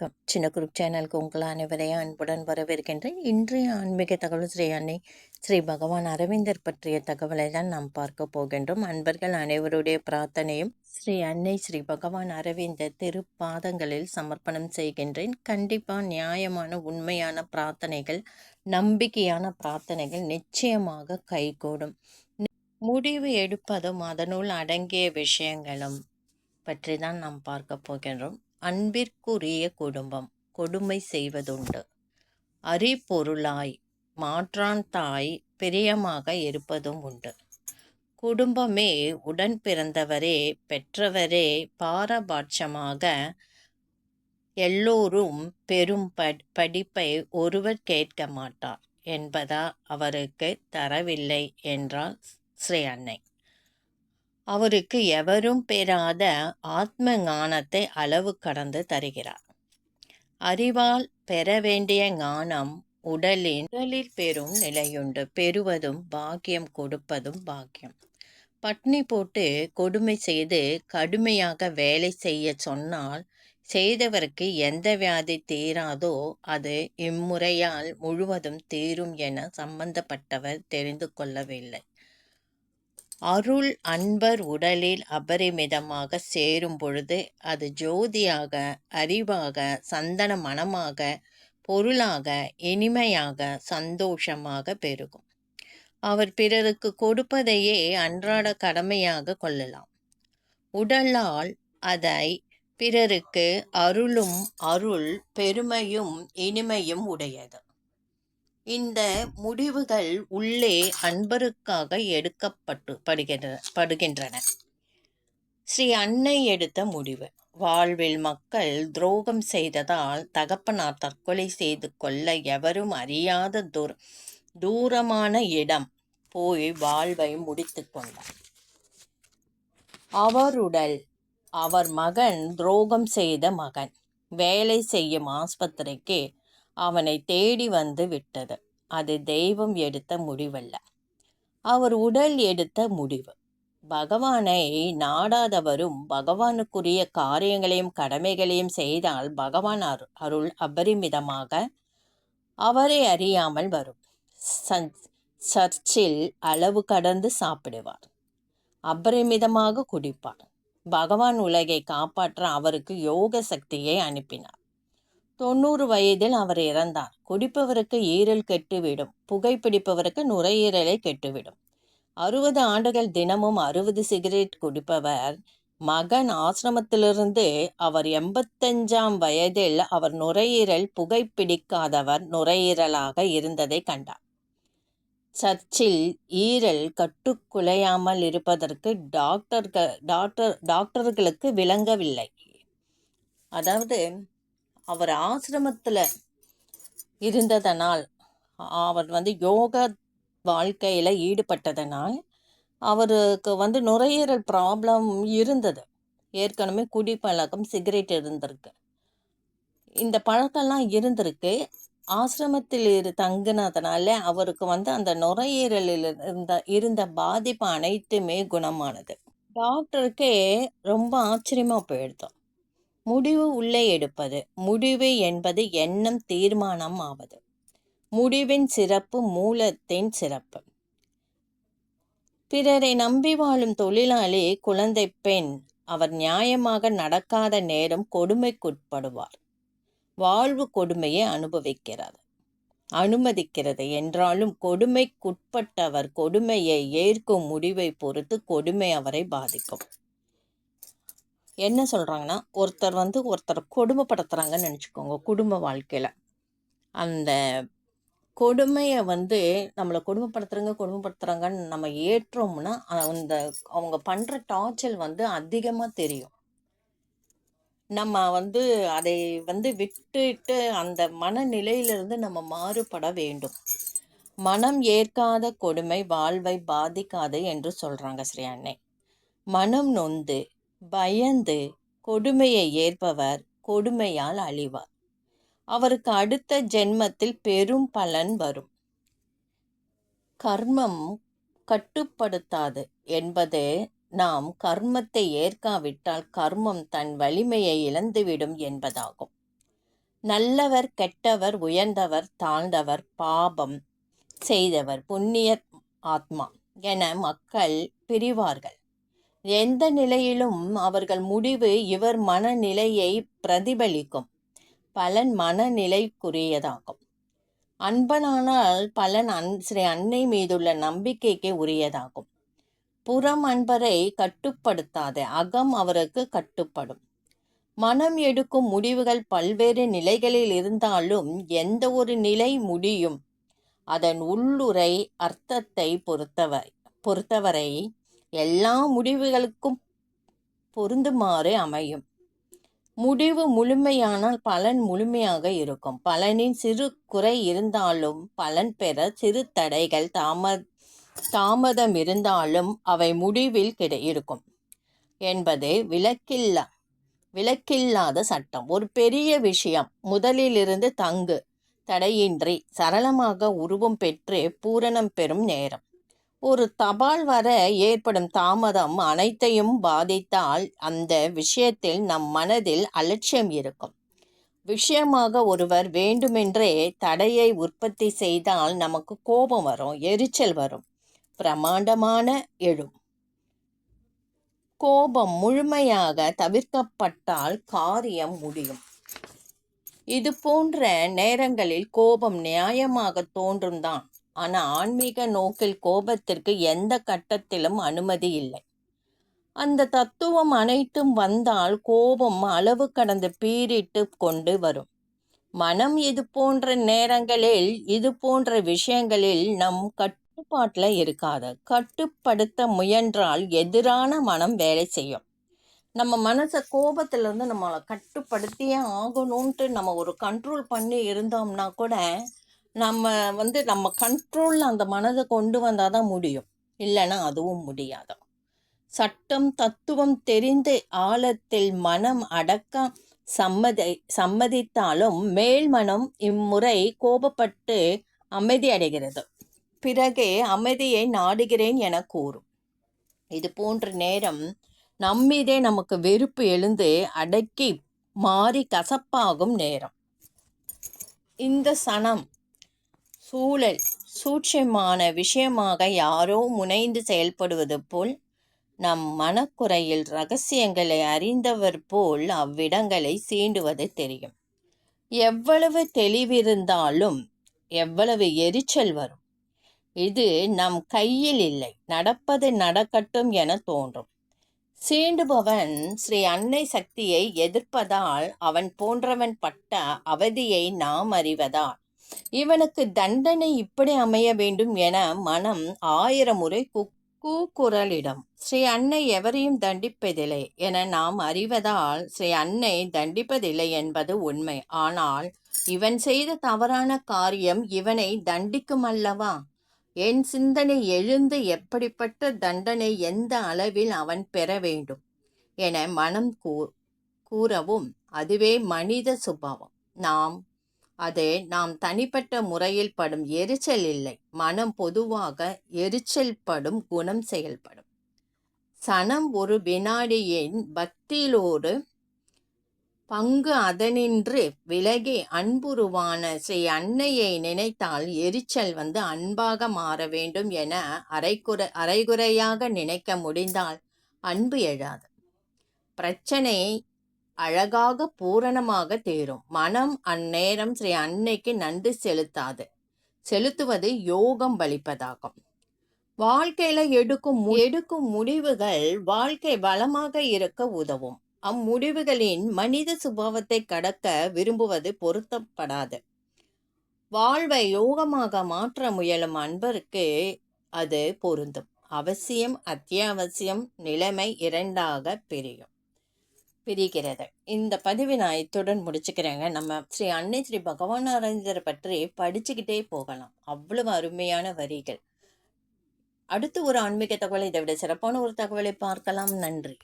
வணக்கம். சின்ன குரூப் சேனலுக்கு உங்கள் அனைவரையும் அன்புடன் வரவேற்கின்றேன். இன்றைய ஆன்மீக தகவல் ஸ்ரீ அன்னை ஸ்ரீ பகவான் அரவிந்தர் பற்றிய தகவலை தான் நாம் பார்க்க போகின்றோம். அன்பர்கள் அனைவருடைய பிரார்த்தனையும் ஸ்ரீ அன்னை ஸ்ரீ பகவான் அரவிந்தர் திருப்பாதங்களில் சமர்ப்பணம் செய்கின்றேன். கண்டிப்பாக நியாயமான உண்மையான பிரார்த்தனைகள் நம்பிக்கையான பிரார்த்தனைகள் நிச்சயமாக கைகூடும். முடிவு எடுப்பதும் அதனுள் அடங்கிய விஷயங்களும் பற்றி தான் நாம் பார்க்க போகின்றோம். அன்பிற்குரிய குடும்பம் கொடுமை செய்வதுண்டு. அறிபொருளாய் மாற்றான் தாய் பிரியமாக இருப்பதும் உண்டு. குடும்பமே உடன் பிறந்தவரே பெற்றவரே பாரபட்சமாக எல்லோரும் பெரும் படிப்பை ஒருவர் கேட்க மாட்டார் என்பதா அவருக்கு தரவில்லை என்றால் ஸ்ரீ அன்னை. அவருக்கு எவரும் பெறாத ஆத்ம ஞானத்தை அளவு கடந்து தருகிறார். அறிவால் பெற வேண்டிய ஞானம் உடலின் உடலில் பெறும் நிலையுண்டு. பெறுவதும் பாக்கியம் கொடுப்பதும் பாக்கியம். பட்னி போட்டு கொடுமை செய்து கடுமையாக வேலை செய்ய சொன்னால் செய்தவருக்கு எந்த வியாதி தீராதோ அது இம்முறையால் முழுவதும் தீரும் என சம்பந்தப்பட்டவர் தெரிந்து கொள்ளவில்லை. அருள் அன்பர் உடலில் அபரிமிதமாக சேரும் பொழுது அது ஜோதியாக அறிவாக சந்தன மனமாக பொருளாக இனிமையாக சந்தோஷமாக பெருகும். அவர் பிறருக்கு கொடுப்பதையே அன்றாட கடமையாக கொள்ளலாம். உடலால் அதை பிறருக்கு அருளும் அருள் பெருமையும் இனிமையும் உடையது. இந்த முடிவுகள் உள்ளே அன்பருக்காக எடுக்கப்பட்டு படுகின்ற படுகின்றன. ஸ்ரீ அன்னை எடுத்த முடிவு. வாழ்வில் மக்கள் துரோகம் செய்ததால் தகப்பனார் தற்கொலை செய்து கொள்ள எவரும் அறியாத தூர தூரமான இடம் போய் வாழ்வை முடித்து கொண்டார். அவருடல் அவர் மகன் துரோகம் செய்த மகன். வேலை செய்யும் ஆஸ்பத்திரிக்கு அவனை தேடி வந்து விட்டது. அது தெய்வம் எடுத்த முடிவல்ல. அவர் உடல் எடுத்த முடிவு. பகவானை நாடாதவரும் பகவானுக்குரிய காரியங்களையும் கடமைகளையும் செய்தால் பகவான் அருள் அபரிமிதமாக அவரை அறியாமல் வரும். சன் சர்ச்சில் அளவு கடந்து சாப்பிடுவார். அபரிமிதமாக குடிப்பார். பகவான் உலகை காப்பாற்ற அவருக்கு யோக சக்தியை அனுப்பினார். தொண்ணூறு வயதில் அவர் இறந்தார். குடிப்பவருக்கு ஈரல் கெட்டுவிடும். புகைப்பிடிப்பவருக்கு நுரையீரலை கெட்டுவிடும். அறுபது ஆண்டுகள் தினமும் அறுபது சிகரெட் குடிப்பவர். மகன் ஆசிரமத்திலிருந்து அவர் எண்பத்தஞ்சாம் வயதில் அவர் நுரையீரல் புகைப்பிடிக்காதவர் நுரையீரலாக இருந்ததை கண்டார். சர்ச்சில் ஈரல் கட்டுக்குலையாமல் இருப்பதற்கு டாக்டர்கள் டாக்டர் டாக்டர்களுக்கு விளங்கவில்லை. அதாவது அவர் ஆசிரமத்தில் இருந்ததனால் அவர் வந்து யோகா வாழ்க்கையில் ஈடுபட்டதனால் அவருக்கு வந்து நுரையீரல் ப்ராப்ளம் இருந்தது. ஏற்கனவே குடிப்பழக்கம் சிகரெட் இருந்திருக்கு. இந்த பழக்கம்லாம் இருந்திருக்கு. ஆசிரமத்தில் இரு தங்கினதுனால அவருக்கு வந்து அந்த நுரையீரலில் இருந்த இருந்த பாதிப்பு அனைத்துமே குணமானது. டாக்டருக்கே ரொம்ப ஆச்சரியமாக போயிடுதோம் முடிவு உள்ளே எடுப்பது. முடிவு என்பது எண்ணம் தீர்மானம் ஆவது. முடிவின் சிறப்பு மூலத்தின் சிறப்பு. பிறரை நம்பி வாழும் தொழிலாளி குழந்தை பெண் அவர் நியாயமாக நடக்காத நேரம் கொடுமைக்குட்படுவார். வாழ்வு கொடுமையை அனுபவிக்கிறார் அனுமதிக்கிறது என்றாலும் கொடுமைக்குட்பட்டவர் கொடுமையை ஏற்கும் முடிவை பொறுத்து கொடுமை அவரை பாதிக்கும். என்ன சொல்கிறாங்கன்னா ஒருத்தர் வந்து ஒருத்தர் கொடுமைப்படுத்துகிறாங்கன்னு நினச்சிக்கோங்க குடும்ப வாழ்க்கையில். அந்த கொடுமையை வந்து நம்மளை கொடுமைப்படுத்துகிறங்க கொடுமைப்படுத்துகிறாங்கன்னு நம்ம ஏற்றோம்னா அந்த அவங்க பண்ணுற டார்ச்சல் வந்து அதிகமாக தெரியும். நம்ம வந்து அதை வந்து விட்டுட்டு அந்த மனநிலையிலிருந்து நம்ம மாறுபட வேண்டும். மனம் ஏற்காத கொடுமை வாழ்வை பாதிக்காது என்று சொல்கிறாங்க ஸ்ரீ அன்னை. மனம் நொந்து பயந்து கொடுமையை ஏற்பவர் கொடுமையால் அழிவார். அவருக்கு அடுத்த ஜென்மத்தில் பெரும் பலன் வரும். கர்மம் கட்டுப்படுத்தாது என்பது நாம் கர்மத்தை ஏற்காவிட்டால் கர்மம் தன் வலிமையை இழந்துவிடும் என்பதாகும். நல்லவர் கெட்டவர் உயர்ந்தவர் தாழ்ந்தவர் பாபம் செய்தவர் புண்ணிய ஆத்மா என மக்கள் பிரிவார்கள். எந்த நிலையிலும் அவர்கள் முடிவு இவர் மனநிலையை பிரதிபலிக்கும். பலன் மனநிலைக்குரியதாகும். அன்பனானால் பலன் அன் ஸ்ரீ அன்னை மீதுள்ள நம்பிக்கைக்கு உரியதாகும். புறம் அன்பரை கட்டுப்படுத்தாத அகம் அவருக்கு கட்டுப்படும். மனம் எடுக்கும் முடிவுகள் பல்வேறு நிலைகளில் இருந்தாலும் எந்த ஒரு நிலை முடியும். அதன் உள்ளுரை அர்த்தத்தை பொறுத்தவரை பொறுத்தவரை எல்லா முடிவுகளுக்கும் பொருந்துமாறு அமையும். முடிவு முழுமையானால் பலன் முழுமையாக இருக்கும். பலனின் சிறு குறை இருந்தாலும் பலன் பெற சிறு தடைகள் தாம தாமதம் இருந்தாலும் அவை முடிவில் கிட இருக்கும். என்பது விளக்கில்லா விளக்கில்லாத சட்டம். ஒரு பெரிய விஷயம் முதலிலிருந்து தங்கு தடையின்றி சரளமாக உருவம் பெற்று பூரணம் பெறும் நேரம். ஒரு தபால் வர ஏற்படும் தாமதம் அனைத்தையும் பாதித்தால் அந்த விஷயத்தில் நம் மனதில் அலட்சியம் இருக்கும். விஷயமாக ஒருவர் வேண்டுமென்றே தடையை உற்பத்தி செய்தால் நமக்கு கோபம் வரும் எரிச்சல் வரும். பிரமாண்டமான எழும். கோபம் முழுமையாக தவிர்க்கப்பட்டால் காரியம் முடியும். இது போன்ற நேரங்களில் கோபம் நியாயமாக தோன்றும் தான். ஆனால் ஆன்மீக நோக்கில் கோபத்திற்கு எந்த கட்டத்திலும் அனுமதி இல்லை. அந்த தத்துவம் அனைத்தும் வந்தால் கோபம் அளவு கடந்து பீரிட்டு கொண்டு வரும். மனம் இது போன்ற நேரங்களில் இது போன்ற விஷயங்களில் நம் கட்டுப்பாட்டில் இருக்காது. கட்டுப்படுத்த முயன்றால் எதிரான மனம் வேலை செய்யும். நம்ம மனசை கோபத்திலேருந்து நம்மளை கட்டுப்படுத்தியே ஆகணும்ன்ட்டு நம்ம ஒரு கண்ட்ரோல் பண்ணி இருந்தோம்னா கூட நம்ம வந்து நம்ம கண்ட்ரோலில் அந்த மனதை கொண்டு வந்தால் தான் முடியும். இல்லைன்னா அதுவும் முடியாது? சட்டம் தத்துவம் தெரிந்து ஆழத்தில் மனம் அடக்க சம்மதி சம்மதித்தாலும் மேல் மனம் இம்முறை கோபப்பட்டு அமைதி அடைகிறது. பிறகு அமைதியை நாடுகிறேன் என கூறும். இது போன்ற நேரம் நம்மீதே நமக்கு வெறுப்பு எழுந்து அடக்கி மாறி கசப்பாகும் நேரம். இந்த சனம் சூழல் சூட்சமான விஷயமாக யாரோ முனைந்து செயல்படுவது போல் நம் மனக்குறையில் ரகசியங்களை அறிந்தவர் போல் அவ்விடங்களை சீண்டுவது தெரியும். எவ்வளவு தெளிவிருந்தாலும் எவ்வளவு எரிச்சல் வரும். இது நம் கையில் இல்லை நடப்பது நடக்கட்டும் என தோன்றும். சீண்டுபவன் ஸ்ரீ அன்னை சக்தியை எதிர்ப்பதால் அவன் போன்றவன் பட்ட அவதியை நாம் அறிவதால் இவனுக்கு தண்டனை இப்படி அமைய வேண்டும் என மனம் ஆயிரம் முறை கூக்குரலிடம். ஸ்ரீ அன்னை எவரையும் தண்டிப்பதில்லை என நாம் அறிவதால் ஸ்ரீ அன்னை தண்டிப்பதில்லை என்பது உண்மை. ஆனால் இவன் செய்த தவறான காரியம் இவனை தண்டிக்கும் அல்லவா? என் சிந்தனை எழுந்து எப்படிப்பட்ட தண்டனை எந்த அளவில் அவன் பெற வேண்டும்? என மனம் கூ கூறவும் அதுவே மனித சுபாவம். நாம் அது நாம் தனிப்பட்ட முறையில் படும் எரிச்சல் இல்லை. மனம் பொதுவாக எரிச்சல் படும் குணம் செயல்படும். சனம் ஒரு வினாடியின் பக்தியிலோடு பங்கு அதனின்று விலகி அன்புருவான ஸ்ரீ அன்னையை நினைத்தால் எரிச்சல் வந்து அன்பாக மாற வேண்டும் என அரைக்குறை அரைகுறையாக நினைக்க முடிந்தால் அன்பு எழாது. பிரச்சனை அழகாக பூரணமாக தேரும். மனம் அந்நேரம் ஸ்ரீ அன்னைக்கு நன்றி செலுத்தாது. செலுத்துவது யோகம் வலிப்பதாகும் வாழ்க்கையில எடுக்கும் எடுக்கும் முடிவுகள் வாழ்க்கை வளமாக இருக்க உதவும். அம்முடிவுகளின் மனித சுபாவத்தை கடக்க விரும்புவது பொருத்தப்படாது. வாழ்வை யோகமாக மாற்ற முயலும் அன்பருக்கு அது பொருந்தும். அவசியம் அத்தியாவசியம் நிலைமை இரண்டாக பிரியும். பிரிகிறது. இந்த பதிவை நான் இத்துடன் முடிச்சுக்கிறேங்க. நம்ம ஸ்ரீ அன்னை ஸ்ரீ பகவான் அரஞ்சரை பற்றி படிச்சுக்கிட்டே போகலாம். அவ்வளவு அருமையான வரிகள். அடுத்து ஒரு ஆன்மீக தகவலை இதை விட சிறப்பான ஒரு தகவலை பார்க்கலாம். நன்றி.